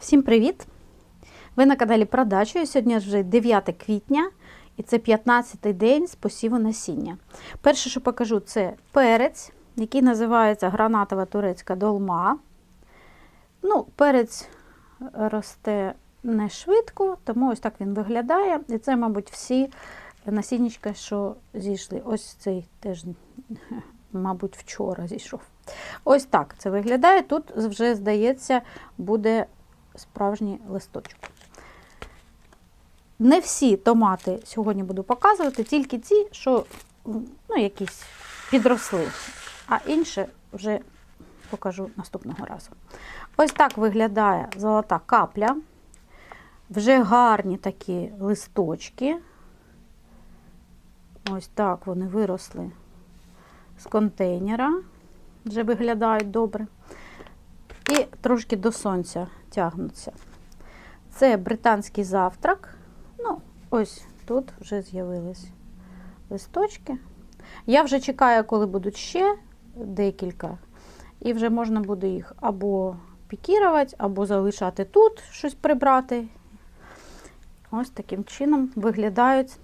Всім привіт! Ви на каналі Продачу. Сьогодні вже 9 квітня і це 15-й день з посіву насіння. Перше, що покажу, це перець, який називається гранатова турецька долма. Ну, Перець росте не швидко, тому ось так він виглядає. І це, мабуть, всі насіннячка, що зійшли. Ось цей теж, мабуть, вчора зійшов. Ось так це виглядає. Тут вже, здається, буде справжній листочок. Не всі томати сьогодні буду показувати, тільки ті, що ну, якісь підросли, а інше вже покажу наступного разу. Ось так виглядає золота капля. Вже гарні такі листочки. Ось так вони виросли з контейнера, вже виглядають добре. І трошки до сонця тягнуться. Це британський завтрак. Ну, ось тут вже з'явились листочки. Я вже чекаю, коли будуть ще декілька, і вже можна буде їх або пікірувати, або залишати тут, щось прибрати. Ось таким чином виглядають.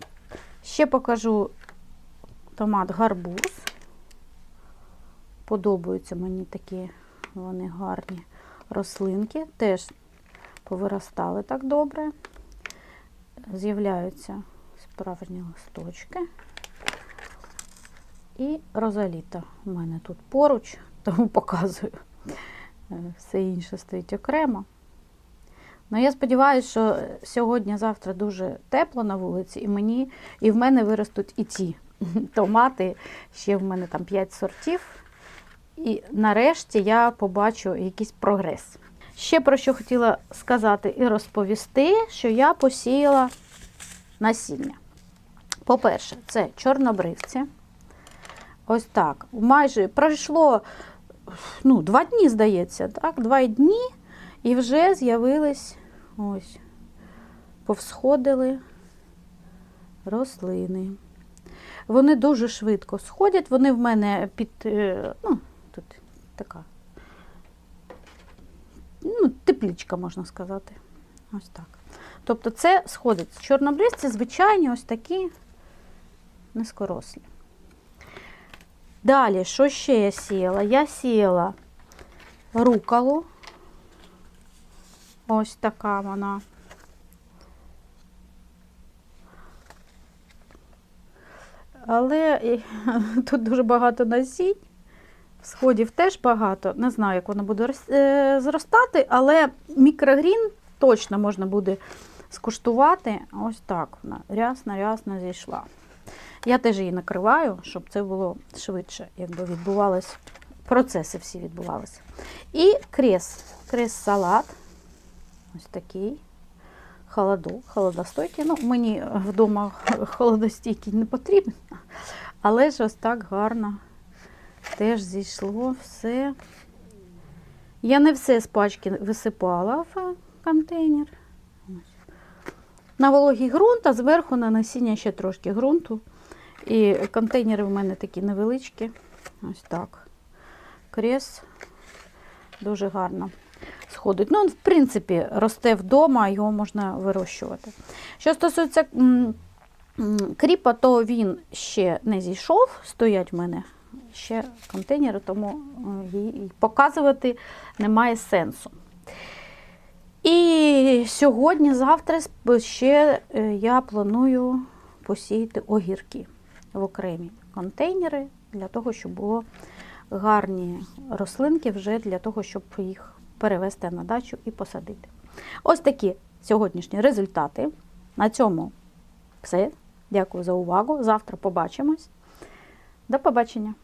Ще покажу томат гарбуз. Подобаються мені такі вони гарні рослинки, теж повиростали так добре. З'являються справжні листочки. І розаліта у мене тут поруч, тому показую. Все інше стоїть окремо. Ну, я сподіваюся, що сьогодні-завтра дуже тепло на вулиці, і мені, і в мене виростуть і ті томати. Ще в мене там 5 сортів. І нарешті я побачу якийсь прогрес. Ще про що хотіла сказати і розповісти, що я посіяла насіння. По-перше, це чорнобривці. Ось так. Майже пройшло ну, два дні, здається, так? Два дні, і вже з'явились ось, повсходили рослини. Вони дуже швидко сходять, вони в мене під. ну, Тут така ну, теплічка, можна сказати. Ось так. Тобто це сходить. Чорнобривці звичайні ось такі низькорослі. Далі, що ще я сіяла? Я сіяла рукалу. Ось така вона. Але тут дуже багато насінь. Сходів теж багато. Не знаю, як воно буде зростати, але мікрогрін точно можна буде скуштувати. Ось так вона рясно-рясно зійшла. Я теж її накриваю, щоб це було швидше, якби відбувалось, процеси всі відбувалися. І крес, крес-салат. Ось такий. Холоду, холодостойкий. Ну, мені вдома холодостійкий не потрібен, але ж ось так гарно. Теж зійшло все. Я не все з пачки висипала в контейнер. На вологий ґрунт, а зверху на насіння ще трошки ґрунту. І контейнери в мене такі невеличкі. Ось так. Крес дуже гарно сходить. Ну, в принципі, росте вдома, його можна вирощувати. Що стосується кріпа, то він ще не зійшов, стоять в мене ще контейнери, тому її показувати немає сенсу. І сьогодні-завтра ще я планую посіяти огірки в окремі контейнери, для того, щоб було гарні рослинки вже для того, щоб їх перевезти на дачу і посадити. Ось такі сьогоднішні результати. На цьому все. Дякую за увагу. Завтра побачимось. До побачення!